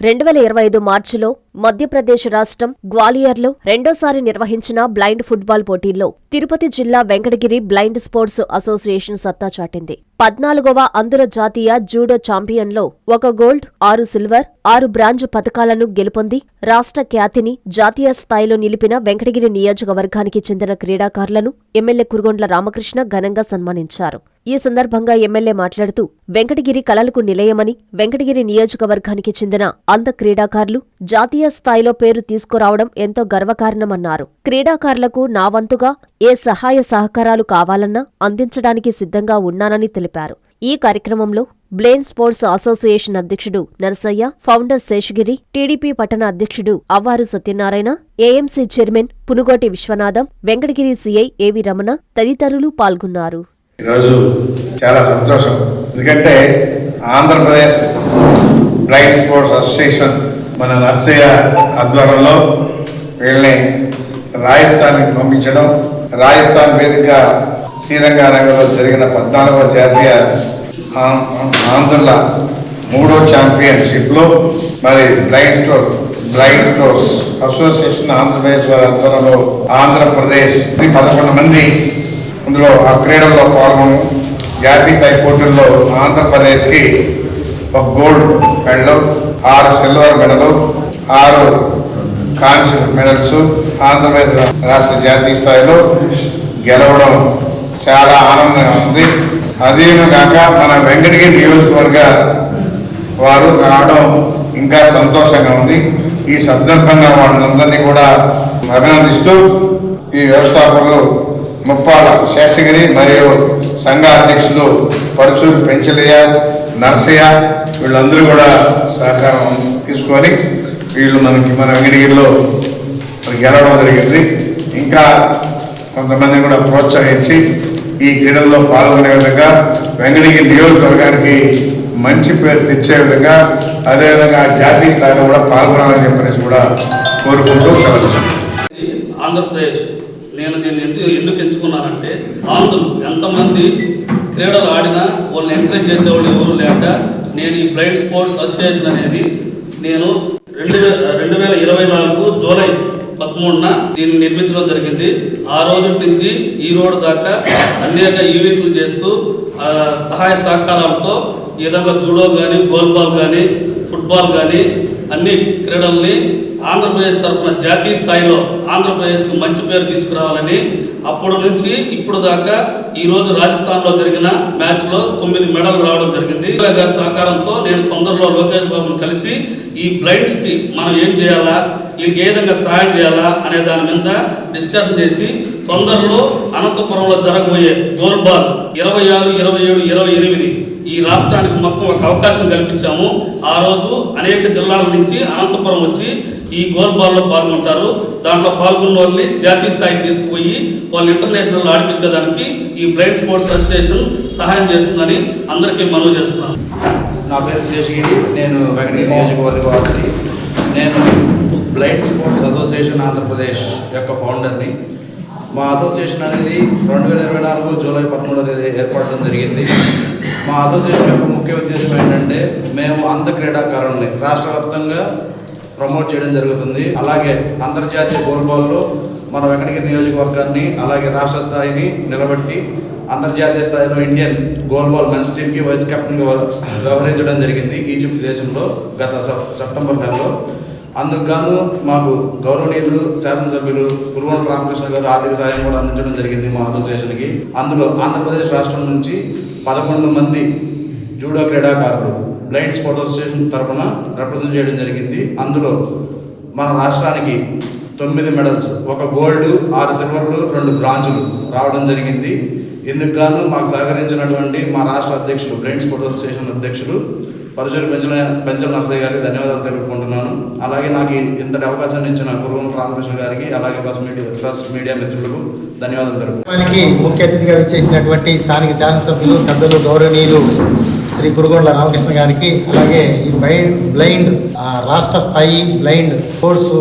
రెండు వేల ఇరవై ఐదు మార్చిలో మధ్యప్రదేశ్ రాష్ట్రం గ్వాలియర్లో రెండోసారి నిర్వహించిన బ్లైండ్ ఫుట్బాల్ పోటీల్లో తిరుపతి జిల్లా వెంకటగిరి బ్లైండ్ స్పోర్ట్స్ అసోసియేషన్ సత్తా చాటింది. పద్నాలుగవ అంతర్జాతీయ జూడో ఛాంపియన్లో ఒక గోల్డ్ ఆరు సిల్వర్ ఆరు బ్రాంజ్ పథకాలను గెలుపొంది రాష్ట్ర ఖ్యాతిని జాతీయ స్థాయిలో నిలిపిన వెంకటగిరి నియోజకవర్గానికి చెందిన క్రీడాకారులను ఎమ్మెల్యే కురుగొండ్ల రామకృష్ణ ఘనంగా సన్మానించారు. ఈ సందర్భంగా ఎమ్మెల్యే మాట్లాడుతూ వెంకటగిరి కలలకు నిలయమని వెంకటగిరి నియోజకవర్గానికి చెందిన అంధ క్రీడాకారులు జాతీయ స్థాయిలో పేరు తీసుకురావడం ఎంతో గర్వకారణమన్నారు. క్రీడాకారులకు నా వంతుగా ఏ సహాయ సహకారాలు కావాలన్నా అందించడానికి సిద్ధంగా ఉన్నానని తెలిపారు. ఈ కార్యక్రమంలో బ్లేన్ స్పోర్ట్స్ అసోసియేషన్ అధ్యక్షుడు నరసయ్య ఫౌండర్ శేషగిరి టీడీపీ పట్టణ అధ్యక్షుడు Avvaru Satyanarayana AMC chairman Punugoti Viswanatham Venkatagiri CI AV Ramana తదితరులు పాల్గొన్నారు. ఈరోజు చాలా సంతోషం. ఎందుకంటే ఆంధ్రప్రదేశ్ బ్లైండ్ స్పోర్ట్స్ అసోసియేషన్ మన నర్సయ్య ఆధ్వర్యంలో వీళ్ళని రాజస్థాన్కి పంపించడం రాజస్థాన్ వేదిక శ్రీరంగానగర్లో జరిగిన పద్నాలుగవ జాతీయ ఆంధ్రుల మూడో ఛాంపియన్షిప్లో మరి blind store blind stores association Andhra Pradesh వారి ఆధ్వర్యంలో ఆంధ్రప్రదేశ్ ఇది పదకొండు మంది అందులో ఆ క్రీడల్లో పాల్గొని జాతీయ స్థాయి పోటీల్లో ఆంధ్రప్రదేశ్కి ఒక గోల్డ్ మెడల్ ఆరు సిల్వర్ మెడల్ ఆరు కాంస్య మెడల్స్ ఆంధ్రప్రదేశ్ రాష్ట్ర జాతీయ స్థాయిలో గెలవడం చాలా ఆనందంగా ఉంది. అదేను కాక మన వెంకటగిరి నియోజకవర్గ వారు రావడం ఇంకా సంతోషంగా ఉంది. ఈ సందర్భంగా వాళ్ళందరినీ కూడా అభినందిస్తూ ఈ వ్యవస్థాపకులు ముప్పాల శేషగిరి మరియు సంఘ అధ్యక్షులు పరుచూరు పెంచలయ్య నరసయ్య వీళ్ళందరూ కూడా సహకారం తీసుకొని వీళ్ళు మనకి మన వెంకటగిరిలో గెలవడం జరిగింది. ఇంకా కొంతమంది కూడా ప్రోత్సహించి ఈ క్రీడల్లో పాల్గొనే విధంగా వెంకటగిరి నియోజకవర్గానికి మంచి పేరు తెచ్చే విధంగా అదేవిధంగా జాతీయ స్థాయిలో కూడా పాల్గొనాలని చెప్పనేసి కూడా కోరుకుంటూ సెలవు ఆంధ్రప్రదేశ్ నేను దీన్ని ఎందుకు ఎందుకు ఎంచుకున్నానంటే ఆంధ్రులు ఎంతమంది క్రీడలు ఆడినా వాళ్ళని ఎంకరేజ్ చేసేవాళ్ళు ఎవరు లేక నేను ఈ బ్లైండ్ స్పోర్ట్స్ అసోసియేషన్ అనేది నేను రెండు రెండు వేల ఇరవై నాలుగు జూలై పదమూడున దీన్ని నిర్మించడం జరిగింది. ఆ రోజు నుంచి ఈ రోజు దాకా అనేక ఈవెంట్లు చేస్తూ ఆ, సహాయ సహకారాలతో ఈ విధంగా జూడో కానీ గోల్బాల్ కానీ ఫుట్బాల్ కానీ అన్ని క్రీడల్ని ఆంధ్రప్రదేశ్ తరఫున జాతీయ స్థాయిలో ఆంధ్రప్రదేశ్కు మంచి పేరు తీసుకురావాలని అప్పటి నుంచి ఇప్పుడు దాకా ఈరోజు రాజస్థాన్లో జరిగిన మ్యాచ్లో తొమ్మిది మెడల్ రావడం జరిగింది. గారి సహకారంతో నేను తొందరలో లోకేష్ బాబుని కలిసి ఈ బ్లైండ్స్కి మనం ఏం చేయాలా? వీళ్ళకి ఏ విధంగా సహాయం చేయాలా? అనే దాని మీద డిస్కషన్ చేసి తొందరలో అనంతపురంలో జరగబోయే గోల్ బాల్ ఇరవై ఆరు ఇరవై ఏడు ఇరవై ఎనిమిది ఈ రాష్ట్రానికి మొత్తం ఒక అవకాశం కల్పించాము. ఆ రోజు అనేక జిల్లాల నుంచి అనంతపురం వచ్చి ఈ గోల్ బాల్లో పాల్గొంటారు. దాంట్లో పాల్గొన్న వాళ్ళని జాతీయ స్థాయికి తీసుకుపోయి వాళ్ళు ఇంటర్నేషనల్ ఆడిపించేదానికి ఈ బ్లైండ్ స్పోర్ట్స్ అసోసియేషన్ సహాయం చేస్తుందని అందరికీ మనవి చేస్తున్నాను. నా పేరు శేషగిరి నేను వెంకటగిరి నియోజకవర్గ వాసి నేను బ్లైండ్ స్పోర్ట్స్ అసోసియేషన్ ఆంధ్రప్రదేశ్ యొక్క ఫౌండర్ని. మా అసోసియేషన్ అనేది రెండు వేల ఇరవై నాలుగు జూలై పదమూడవ తేదీ ఏర్పడడం జరిగింది. మా అసోసియేషన్ యొక్క ముఖ్య ఉద్దేశం ఏంటంటే మేము అంధ క్రీడాకారుల్ని రాష్ట్ర వ్యాప్తంగా ప్రమోట్ చేయడం జరుగుతుంది. అలాగే అంతర్జాతీయ గోల్బాల్లో మన వెంకటగిరి నియోజకవర్గాన్ని అలాగే రాష్ట్ర స్థాయిని నిలబెట్టి అంతర్జాతీయ స్థాయిలో ఇండియన్ గోల్బాల్ మెన్స్ టీమ్కి వైస్ కెప్టెన్గా వ్యవహరించడం జరిగింది ఈజిప్ట్ దేశంలో గత సెప్టెంబర్ నెలలో. అందుకు గాను మాకు గౌరవనీయులు శాసనసభ్యులు గురువన రామకృష్ణ గారు ఆర్థిక సాయం కూడా అందించడం జరిగింది మా అసోసియేషన్కి. అందులో ఆంధ్రప్రదేశ్ రాష్ట్రం నుంచి పదకొండు మంది జూడో క్రీడాకారులు బ్లైండ్ స్పోర్ట్స్ అసోసియేషన్ తరఫున రిప్రజెంట్ చేయడం జరిగింది. అందులో మన రాష్ట్రానికి తొమ్మిది మెడల్స్ ఒక గోల్డ్ ఆరు సిల్వర్లు రెండు బ్రాంజులు రావడం జరిగింది. ఇందుకు గాను మాకు సహకరించినటువంటి మా రాష్ట్ర అధ్యక్షులు బ్లైండ్ స్పోర్ట్స్ అసోసియేషన్ అధ్యక్షులు పరచూరి పెంచల పెంచల నర్సయ్య గారికి ధన్యవాదాలు తెలుపుకుంటున్నాను. అలాగే నాకు ఇంతటి అవకాశాన్ని ఇచ్చిన గురువం రామకృష్ణ గారికి అలాగే ప్రెస్ మీడియా ప్రెస్ మీడియా మిత్రులకు ధన్యవాదాలు తెలుపు ముఖ్య అతిథిగా విచ్చేసినటువంటి స్థానిక శాసనసభ్యులు పెద్దలు గౌరవనీయులు శ్రీ కురుగొండ్ల రామకృష్ణ గారికి అలాగే ఈ బ్లైండ్ బ్లైండ్ రాష్ట్ర స్థాయి బ్లైండ్ స్పోర్ట్స్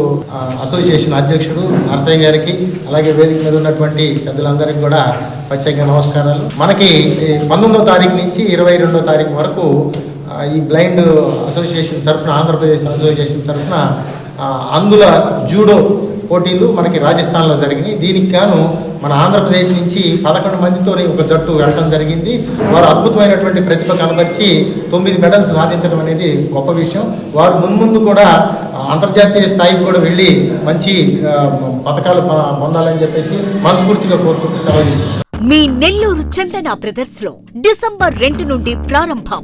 అసోసియేషన్ అధ్యక్షుడు నరసయ్య గారికి అలాగే వేదిక మీద ఉన్నటువంటి పెద్దలందరికీ కూడా ప్రత్యేక నమస్కారాలు. మనకి పంతొమ్మిదో తారీఖు నుంచి ఇరవై రెండో తారీఖు వరకు ఈ బ్లైండ్ అసోసియేషన్ తరఫున ఆంధ్రప్రదేశ్ అసోసియేషన్ తరఫున ఆ, అందుల జూడో పోటీలు మనకి రాజస్థాన్లో జరిగినాయి. దీనికి గాను మన ఆంధ్రప్రదేశ్ నుంచి పదకొండు మందితోని ఒక జట్టు వెళ్ళడం జరిగింది. వారు అద్భుతమైనటువంటి ప్రతిభ కనబరిచి తొమ్మిది మెడల్స్ సాధించడం అనేది గొప్ప విషయం. వారు మున్ముందు కూడా అంతర్జాతీయ స్థాయికి కూడా వెళ్ళి మంచి పథకాలు పొందాలని చెప్పేసి మనస్ఫూర్తిగా కోరుకుంటూ సెలవు తీసుకుంటాం మీ నెల్లూరు చందన బ్రదర్స్లో డిసెంబర్ రెండు నుండి ప్రారంభం.